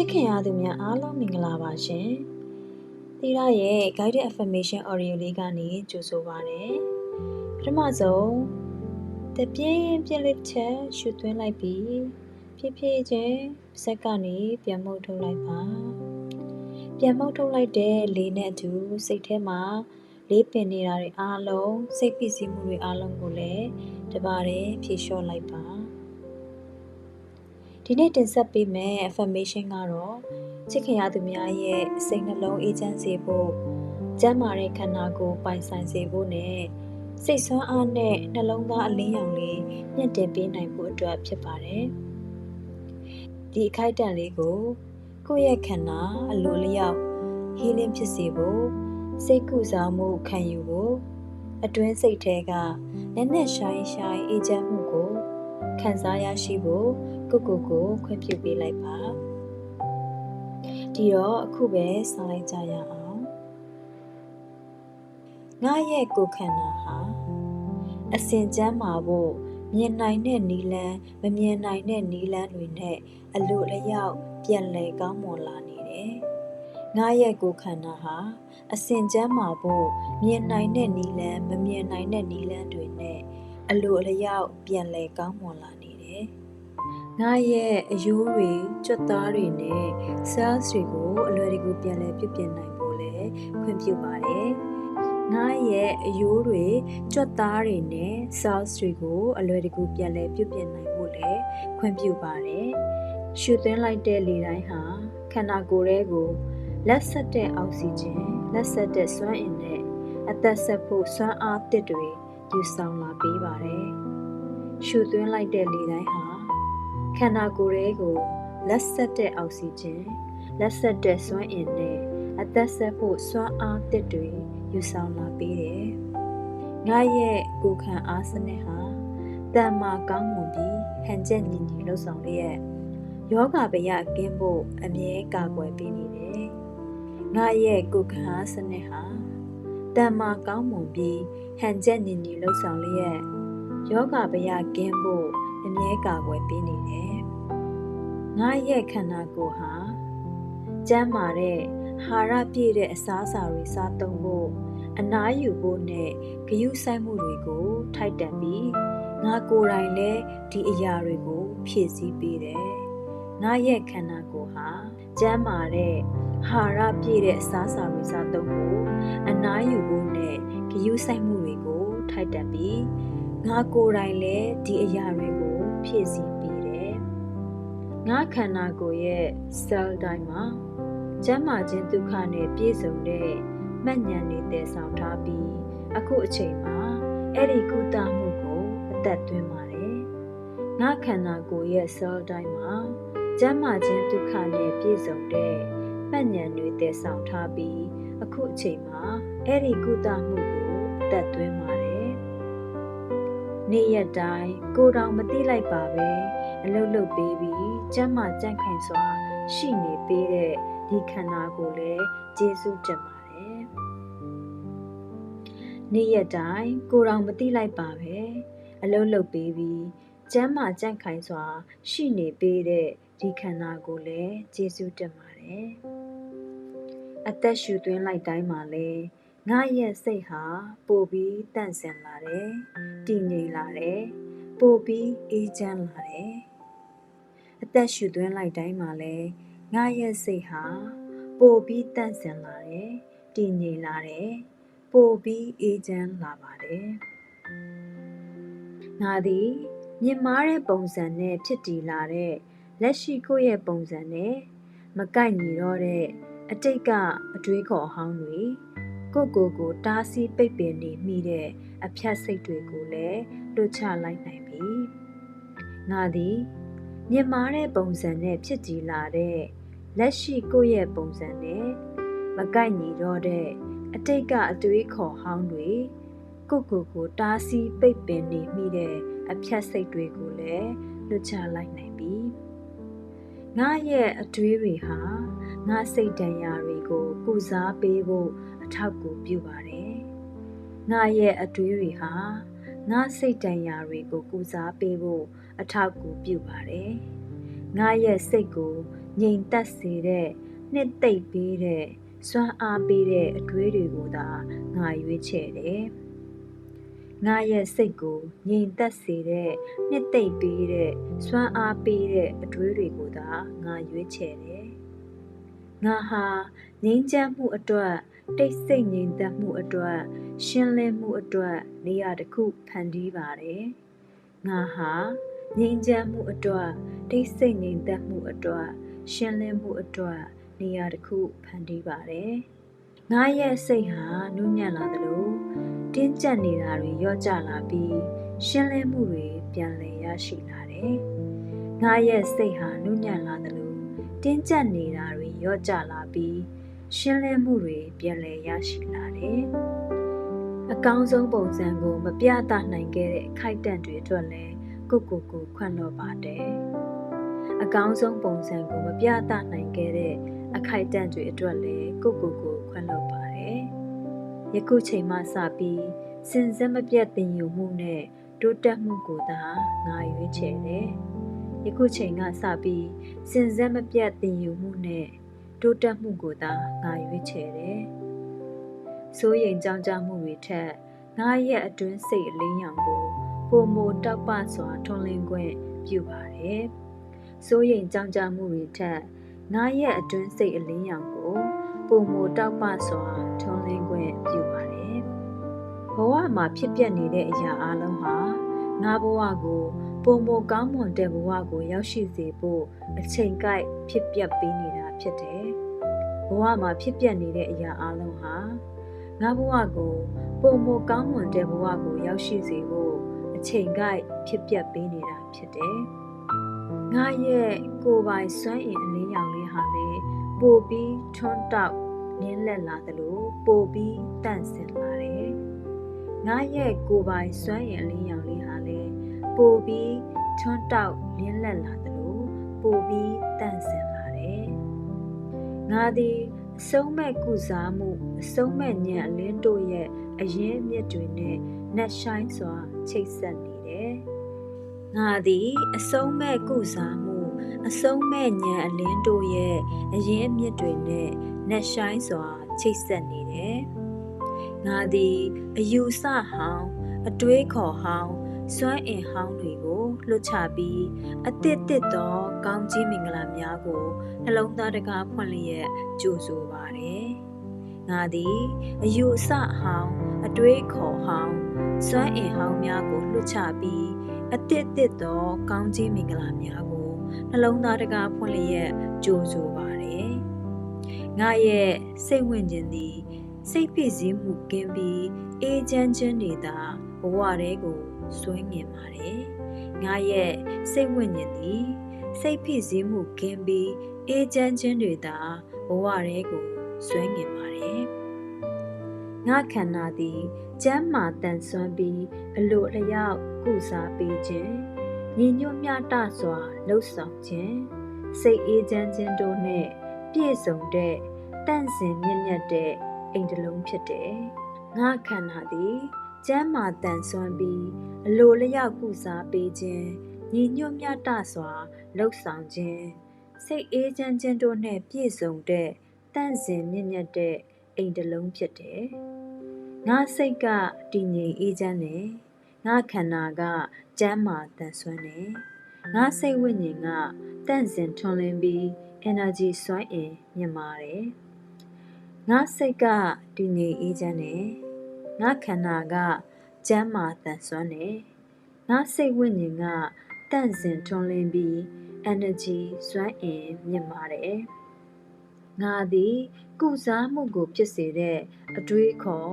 ချစ်ခင်ရသူများအားလုံးမင်္ဂလာပါရှင်။သီရရဲ့ guided affirmation audio လေးကနေကြိုဆိုပါရစေ။ပထမဆုံးတပြင်းပြင်းလေးချက်ရှုသွင်းလိုက်ပြီးဖြည်းဖြည်းချင်းစက်ကနေပြန်မှုတ်ထုတ်လိုက်ပါ။ပြန်မှုတ်ထုတ်လိုက်တဲ့လေနဲ့အတူစိတ်ထဲမှာလေးပင်နေတာတွေအားလုံးစိတ်ဖိစီးမှုတွေအားလုံးကိုလည်းတပါးတည်းဖြေလျှော့လိုက်ပါ။ ဒီနေ့တင်ဆက်ပေးမယ့် affirmation ကတော့ချစ်ခင်ရသူများရဲ့စိတ်နှလုံးအေးချမ်းစေဖို့ကျန်းမာတဲ့ခန္ဓာကိုယ်ပိုင်ဆိုင်စေဖို့နဲ့စိတ်ဆွမ်းအားနဲ့နှလုံးသားအလင်းရောင်လေးညှင့်တင်ပေးနိုင်ဖို့အတွက်ဖြစ်ပါတယ်။ဒီအခိုက်အတန့်လေးကိုကိုယ့်ရဲ့ခန္ဓာအလိုလျောက် healing ဖြစ်စေဖို့စိတ်ကုစားမှုခံယူဖို့အတွင်းစိတ်ထဲကနက်နက်ရှိုင်းရှိုင်းအေးချမ်းမှုကိုခံစားရရှိဖို့ ကိုကိုကိုခွင့်ပြုပေးလိုက်ပါဒီတော့အခုပဲစလိုက်ကြရအောင်ငါရဲ့ကိုယ်ခန္ဓာဟာအစင်ကျမ်းမာဖို့မြင်နိုင်တဲ့နီလန်းမမြင်နိုင်တဲ့နီလန်းတွေနဲ့အလိုအလျောက်ပြန်လည်ကောင်းမွန်လာနေတယ်ငါရဲ့ကိုယ်ခန္ဓာဟာအစင်ကျမ်းမာဖို့မြင်နိုင်တဲ့နီလန်းမမြင်နိုင်တဲ့နီလန်းတွေနဲ့အလိုအလျောက်ပြန်လည်ကောင်းမွန်လာနေတယ် ငါရဲ့အယိုးတွေကြွက်သားတွေနဲ့ cells တွေကိုအလွယ်တကူပြန်လည်ပြုပြင်နိုင်ဖို့လည်းခွင့်ပြုပါတယ်။ငါရဲ့အယိုးတွေကြွက်သားတွေနဲ့ cells တွေကိုအလွယ်တကူပြန်လည်ပြုပြင်နိုင်ဖို့လည်းခွင့်ပြုပါတယ်။ရှူသွင်းလိုက်တဲ့လေတိုင်းဟာခန္ဓာကိုယ်ရဲ့ကိုလက်ဆက်တဲ့အောက်ဆီဂျင်လက်ဆက်တဲ့စွမ်းအင်နဲ့အသက်ဆက်ဖို့စွမ်းအားတစ်တွေယူဆောင်လာပေးပါတယ်။ရှူသွင်းလိုက်တဲ့လေတိုင်းဟာ ခန္ဓာကိုယ်ရဲ့ကိုလက်ဆက်တဲ့အောက်ဆီဂျင်လက်ဆက်တဲ့စွမ်းအင်နဲ့အသက်ဆက်ဖို့စွမ်းအားတစ်တွေယူဆောင်လာပေးတယ်။ငါရဲ့ကိုယ်ခံအားစနစ်ဟာတန်မာကောင်းမွန်ပြီးဟန်ချက်ညီညီလှုပ်ဆောင်လျက်ယောဂဗျာကင်းဖို့အမြဲကာကွယ်ပေးနေတယ်။ငါရဲ့ကိုယ်ခံအားစနစ်ဟာတန်မာကောင်းမွန်ပြီးဟန်ချက်ညီညီလှုပ်ဆောင်လျက်ယောဂဗျာကင်းဖို့အမြဲကာကွယ်ပေးနေတယ်။ ငါရဲ့ခန္ဓာကိုယ်ဟာကျန်းမာတဲ့ဟာရပြည့်တဲ့အစားအစာတွေစားသုံးဖို့အနားယူဖို့နဲ့ဂရုစိုက်မှုတွေကို ထိုက်တန်ပြီးငါကိုယ်တိုင်လည်းဒီအရာတွေကို ဖြည့်ဆည်းပေးတယ်။ငါရဲ့ခန္ဓာကိုယ်ဟာကျန်းမာတဲ့ဟာရပြည့်တဲ့အစားအစာတွေစားသုံးဖို့အနားယူဖို့နဲ့ဂရုစိုက်မှုတွေကို ထိုက်တန်ပြီးငါကိုယ်တိုင်လည်းဒီအရာတွေကို ဖြည့်ဆည်းပေးတယ်။ ငါခန္ဓာကိုယ်ရဲ့ cell တိုင်းမှာကျန်းမာခြင်းဒုက္ခနဲ့ပြည့်စုံတဲ့မှတ်ဉာဏ်တွေတည်ဆောင်ထားပြီး အခုအချိန်မှာအဲ့ဒီကုသမှုကိုအသက်သွင်းပါတယ်။ငါခန္ဓာကိုယ်ရဲ့ cell တိုင်းမှာကျန်းမာခြင်းဒုက္ခနဲ့ပြည့်စုံတဲ့မှတ်ဉာဏ်တွေတည်ဆောင်ထားပြီးအခုအချိန်မှာအဲ့ဒီကုသမှုကိုအသက်သွင်းပါတယ်။နေ့ရက်တိုင်းကိုတောင်မသိလိုက်ပါပဲအလုတ်လုတ်ပေးပြီး ကျမ်းမာကြန့်ခိုင်စွာ ရှိနေပေးတဲ့ဒီခန္ဓာကိုလည်းကျေးဇူးတင်ပါတယ်။နေ့ရက်တိုင်းကိုတောင်မသိလိုက်ပါပဲအလုတ်လုတ်ပေးပြီးကျမ်းမာကြန့်ခိုင်စွာ ရှိနေပေးတဲ့ဒီခန္ဓာကိုလည်းကျေးဇူးတင်ပါတယ်။အသက်ရှူသွင်းလိုက်တိုင်းမှာလည်းငါရဲ့စိတ်ဟာပိုပြီးတန့်စင်လာတယ်တည်ငြိမ်လာတယ်ပိုပြီးအေးချမ်းလာတယ်အ သက်ရှူသွင်းလိုက်တိုင်းမှာလည်းငါရဲ့စိတ်ဟာပိုပြီးတန့်စင်လာတယ်တည်ငြိမ်လာတယ်ပိုပြီးအေးချမ်းလာပါတယ်ငါသည်မြင်မာတဲ့ပုံစံနဲ့ဖြစ်တည်လာတဲ့လက်ရှိကိုယ့်ရဲ့ပုံစံနဲ့မကိုက်ညီတော့တဲ့အတိတ်ကအတွေးခေါ်အဟောင်းတွေကိုကိုကိုတားဆီးပိတ်ပင်နေမိတဲ့အဖြတ်စိတ်တွေကိုလည်းလွတ်ချလိုက်နိုင်ပြီ။ငါသည် မြင်မာတဲ့ပုံစံနဲ့ဖြစ်တည်လာတဲ့လက်ရှိကိုယ့်ရဲ့ပုံစံနဲ့မကိုက်ညီတော့တဲ့အတိတ်ကအတွေးခေါ်ဟောင်းတွေကိုကိုကိုတားဆီးပိတ်ပင်နေမိတဲ့အဖြတ်စိတ်တွေကိုလည်းလွတ်ချလိုက်နိုင်ပြီ။ငါရဲ့အတွေးတွေဟာငါစိတ်တန်ရာတွေကိုကုစားပေးဖို့အထောက်အကူပြုပါတယ်။ငါရဲ့အတွေးတွေဟာ ငါစိတ်တန်ရာတွေကိုကုစားပေးဖို့အထောက်အကူပြုပါတယ်။ငါရဲ့စိတ်ကိုငြိမ်သက်စေတဲ့နှစ်သိမ့်ပေးတဲ့စွမ်းအားပေးတဲ့အတွေးတွေကိုသာငါရွေးချယ်တယ်။ငါရဲ့စိတ်ကိုငြိမ်သက်စေတဲ့နှစ်သိမ့်ပေးတဲ့စွမ်းအားပေးတဲ့အတွေးတွေကိုသာငါရွေးချယ်တယ်။ ငါဟာငြိမ်းချမ်းမှုအတွက်တိတ်ဆိတ်ငြိမ်သက်မှုအတွက် ရှင်းလင်းမှုအတွက် နေရာတစ်ခုဖန်တီးပါတယ်။ငါဟာငြိမ်းချမ်းမှုအတွက်တိတ်ဆိတ်ငြိမ်သက်မှုအတွက် ရှင်းလင်းမှုအတွက်နေရာတစ်ခုဖန်တီးပါတယ်။ငါရဲ့စိတ်ဟာနူးညံ့လာသလိုတင်းကျပ်နေတာတွေလျော့ကျလာပြီးရှင်းလင်းမှုတွေပြန်လည်ရရှိလာတယ်။ငါရဲ့စိတ်ဟာနူးညံ့လာသလိုတင်းကျပ်နေတာတွေ လျော့ကျလာပြီးရှင်းလင်းမှုတွေပြန်လည်ရရှိလာတယ်။အကောင်းဆုံးပုံစံကိုမပြသနိုင်ခဲ့တဲ့အခိုက်အတန့်တွေအတွက်လည်းကိုကိုကိုခွန့်တော့ပါတယ်။အကောင်းဆုံးပုံစံကိုမပြသနိုင်ခဲ့တဲ့အခိုက်အတန့်တွေအတွက်လည်းကိုကိုကိုခွန့်တော့ပါတယ်။ယခုချိန်မှစပြီးစင်စက်မပြတ်တင်ယူမှုနဲ့တိုးတက်မှုကိုသာငါရွေးချယ်တယ်။ယခုချိန်ကစပြီးစင်စက်မပြတ်တင်ယူမှုနဲ့ တိုးတက်မှုကိုသာငါရွေးချယ်တယ်။စိုးရိမ်ကြောင်းကြမှုတွေထက်ငါရဲ့အတွင်းစိတ်အလင်းရောင်ကိုပုံမတောက်ပစွာထွန်းလင်းခွင့်ပြုပါတယ်။စိုးရိမ်ကြောင်းကြမှုတွေထက်ငါရဲ့အတွင်းစိတ်အလင်းရောင်ကိုပုံမတောက်ပစွာထွန်းလင်းခွင့်ပြုပါတယ်။ဘဝမှာဖြစ်ပျက်နေတဲ့အရာအလုံးဟာငါဘဝကို ပုံမကောင်းမွန်တဲ့ဘဝကိုရောက်ရှိစေဖို့အချိန်ကိုက်ဖြစ်ပျက်ပေးနေတာဖြစ်တယ်။ဘဝမှာဖြစ်ပျက်နေတဲ့အရာအလုံးဟာငါဘဝကိုပုံမကောင်းမွန်တဲ့ဘဝကိုရောက်ရှိစေဖို့အချိန်ကိုက်ဖြစ်ပျက်ပေးနေတာဖြစ်တယ်။ငါရဲ့ကိုယ်ပိုင်စွမ်းအင်အလင်းရောင်လေးဟာလေပိုပြီးထွန်းတောက်နင်းလက်လာသလိုပိုပြီးတန့်စင်လာတယ်။ငါရဲ့ကိုယ်ပိုင်စွမ်းအင်အလင်းရောင်လေးဟာလေ ပိုပြီးထွန်းတောက်နင်းလက်လာသလိုပိုပြီးတန့်စင်လာတယ်။ငါသည်အဆုံးမဲ့ကုစားမှုအဆုံးမဲ့ညံအလင်းတို့ရဲ့အရင်အမြစ်တွေနဲ့နက်ရှိုင်းစွာချိတ်ဆက်နေတယ်။ငါသည်အဆုံးမဲ့ကုစားမှုအဆုံးမဲ့ညံအလင်းတို့ရဲ့အရင်အမြစ်တွေနဲ့နက်ရှိုင်းစွာချိတ်ဆက်နေတယ်။ငါသည်အယူဆဟောင်းအတွေးခေါ်ဟောင်း စွမ်းအင်ဟောင်းတွေကိုလွတ်ချပြီးအသစ်တစ်သောကောင်းကြီးမင်္ဂလာများကိုနှလုံးသားတကားဖွင့်လျက်ကြိုဆိုပါတယ်။ငါသည်အယူအဆဟောင်းအတွေးခေါ်ဟောင်းစွမ်းအင်ဟောင်းများကိုလွတ်ချပြီးအသစ်တစ်သောကောင်းကြီးမင်္ဂလာများကိုနှလုံးသားတကားဖွင့်လျက်ကြိုဆိုပါတယ်။ငါရဲ့စိတ်ဝင်ခြင်းသည်စိတ်ဖိစီးမှုကင်းပြီးအေးချမ်းခြင်းတွေသာဘဝထဲကို ဆွဲငင်ပါတယ်။ငါရဲ့စိတ်ဝိညာဉ်သည်စိတ်ဖိစီးမှုကင်းပြီးအေးချမ်းခြင်းတွေသာဘဝထဲကိုဆွဲငင်ပါတယ်။ငါခန္ဓာသည်ကျမ်းမာတန်ဆွမ်းပြီးအလိုအလျောက်ကုစားပေးခြင်းညီညွတ်မျှတစွာလှုပ်ဆောင်ခြင်းစိတ်အေးချမ်းခြင်းတို့နဲ့ပြည့်စုံတဲ့တန့်စင်မြင့်မြတ်တဲ့အိမ်တစ်လုံးဖြစ်တယ်။ငါခန္ဓာသည် ကျမ်းမာတန်ဆွမ်းပြီးအလိုလျောက်ကုစားပေးခြင်းညီညွတ်မြတ်တစွာလှုပ်ဆောင်ခြင်းစိတ်အေးချမ်းခြင်းတို့နဲ့ပြည့်စုံတဲ့တန့်စင်မြင့်မြတ်တဲ့အိမ်တစ်လုံးဖြစ်တယ်။ငါစိတ်ကတည်ငြိမ်အေးချမ်းတယ်။ငါခန္ဓာကကျမ်းမာတန်ဆွမ်းတယ်။ငါစိတ်ဝိညာဉ်ကတန့်စင်ထွန်းလင်းပြီး energy စွမ်းအင်မြင့်မာတယ်။ငါစိတ်ကတည်ငြိမ်အေးချမ်းတယ်။ ငါခန္ဓာကကျမ်းမာတန်ဆွမ်းတယ်။ငါစိတ်ဝိညာဉ်ကတန့်စင်ထွန်းလင်းပြီး energy စွမ်းအင်မြင့်မာတယ်။ငါသည်ကုစားမှုကိုဖြစ်စေတဲ့အတွေးခေါ်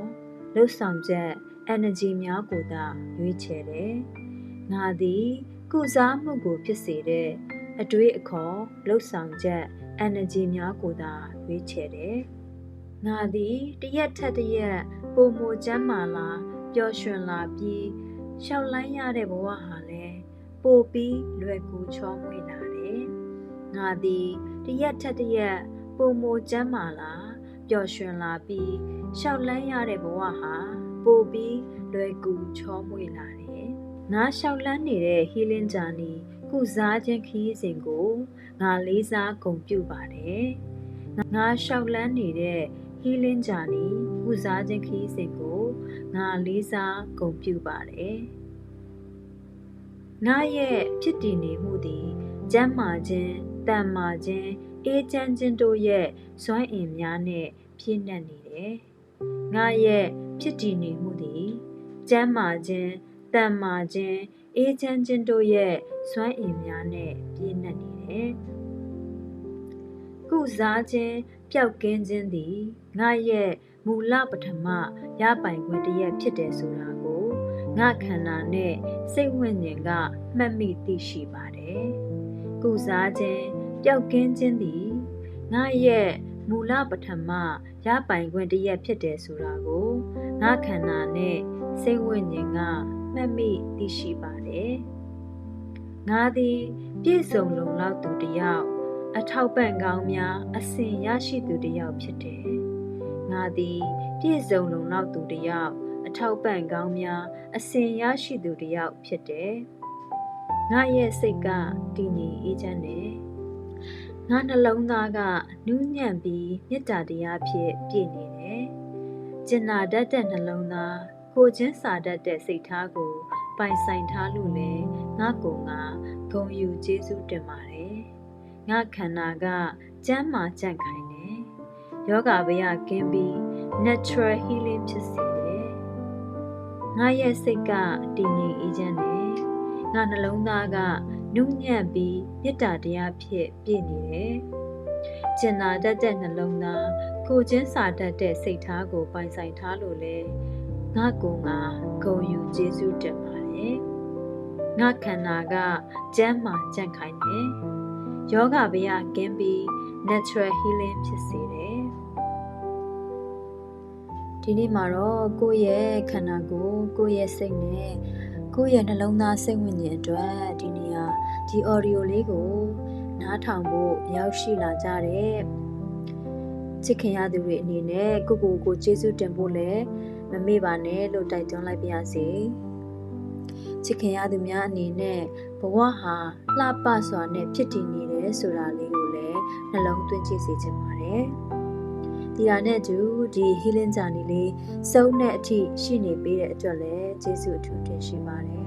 လှုပ်ဆောင်ချက် energy များကိုသာရွေးချယ်တယ်။ငါသည်ကုစားမှုကိုဖြစ်စေတဲ့အတွေးအခေါ်လှုပ်ဆောင်ချက် energy များကိုသာရွေးချယ်တယ်။ငါသည်တရက်ထက်တရက် ပုံမချမ်းမာလာပျော်ရွှင်လာပြီးရှောက်လန်းရတဲ့ဘဝဟာလည်းပိုပြီးလွယ်ကူချောမွေ့လာတယ်။ငါသည်တရက်ထက်တရက်ပုံမချမ်းမာလာပျော်ရွှင်လာပြီးရှောက်လန်းရတဲ့ဘဝဟာပိုပြီးလွယ်ကူချောမွေ့လာတယ်။ငါရှောက်လန်းနေတဲ့ healing journey ကုကုစားခြင်းခီးစဉ်ကိုငါလေးစားဂုဏ်ပြုပါတယ်ငါလျှောက်လန်းနေတဲ့ healing journey ကုစားခြင်းခီးစဉ်ကိုငါလေးစားဂုဏ်ပြုပါတယ်ငါရဲ့ဖြစ်တည်နေမှုသည်ကျမ်းမာခြင်းတန်မာခြင်းအေးချမ်းခြင်းတို့ရဲ့စွမ်းအင်များနဲ့ပြည့်နှက်နေတယ်ငါရဲ့ဖြစ်တည်နေမှုသည်ကျမ်းမာခြင်းတန်မာခြင်းအေးချမ်းခြင်းတို့ရဲ့စွမ်းအင်များနဲ့ပြည့်နှက်နေတယ် ကုစားခြင်းပျောက်ကင်းခြင်းသည်ငါရဲ့မူလပထမရပိုင်ခွင့်တစ်ရက်ဖြစ်တယ်ဆိုတာကိုငါခန္ဓာနဲ့စိတ်ဝိညာဉ်ကမှတ်မိသိရှိပါတယ်။ကုစားခြင်းပျောက်ကင်းခြင်းသည်ငါရဲ့မူလပထမရပိုင်ခွင့်တစ်ရက်ဖြစ်တယ်ဆိုတာကိုငါခန္ဓာနဲ့စိတ်ဝိညာဉ်ကမှတ်မိသိရှိပါတယ်။ငါသည်ပြည့်စုံလုံလောက်သူတစ်ယောက် အထောက်ပံ့ကောင်းများအစဉ်ရရှိသူတစ်ယောက်ဖြစ်တယ်။ငါသည်ပြည့်စုံလုံလောက်သူတစ်ယောက်အထောက်ပံ့ကောင်းများအစဉ်ရရှိသူတစ်ယောက်ဖြစ်တယ်။ငါရဲ့စိတ်ကတည်ငြိမ်အေးချမ်းတယ်။ငါနှလုံးသားကနူးညံ့ပြီးမေတ္တာတရားဖြင့်ပြည့်နေတယ်။ကျင်နာတတ်တဲ့နှလုံးသားကိုချင်းစာတတ်တဲ့စိတ်ထားကိုပိုင်ဆိုင်ထားလို့လေငါကိုငါဂုံယူကျေးဇူးတင်ပါတယ်။ ငါခန္ဓာကကျမ်းမာကြံ့ခိုင်တယ်။ယောဂဗယကင်းပြီး natural healing ဖြစ်စေတယ်။ငါရဲ့စိတ်ကတည်ငြိမ်အေးချမ်းတယ်။ငါနှလုံးသားကနုညံ့ပြီးမေတ္တာတရားဖြင့်ပြည့်နေတယ်။ကျင်နာတတ်တဲ့နှလုံးသားကိုချင်းစာတတ်တဲ့စိတ်ထားကိုပိုင်ဆိုင်ထားလို့လေငါကိုငါဂုံယူကျေးဇူးတင်ပါတယ်။ငါခန္ဓာကကျမ်းမာကြံ့ခိုင်တယ်။ ယောဂဗျာကင်းပြီး natural healing ဖြစ်စေတယ်။ဒီနေ့မှာတော့ကိုယ့်ရဲ့ခန္ဓာကိုယ်ကိုယ့်ရဲ့စိတ်နဲ့ကိုယ့်ရဲ့နှလုံးသားစိတ်ဝိညာဉ်အတွက်ဒီနေရာဒီ audio လေးကိုနားထောင်ဖို့ရောက်ရှိလာကြတဲ့ချစ်ခင်ရသူတွေအနေနဲ့ကိုကိုကိုကျေးဇူးတင်ဖို့လည်းမမေ့ပါနဲ့လို့တိုက်တွန်းလိုက်ပါရစေချစ်ခင်ရသူများအနေနဲ့ ဘဝဟာလှပစွာနဲ့ဖြစ်တည်နေတယ်ဆိုတာလေးကိုလည်းနှလုံးသွင်းကြည့်စေချင်ပါတယ်ဒီဟာနဲ့တူဒီ healing journey လေးစုံတဲ့အထိရှိနေပေးတဲ့အတွက်လည်းကျေးဇူးအထူးတင်ရှိပါတယ်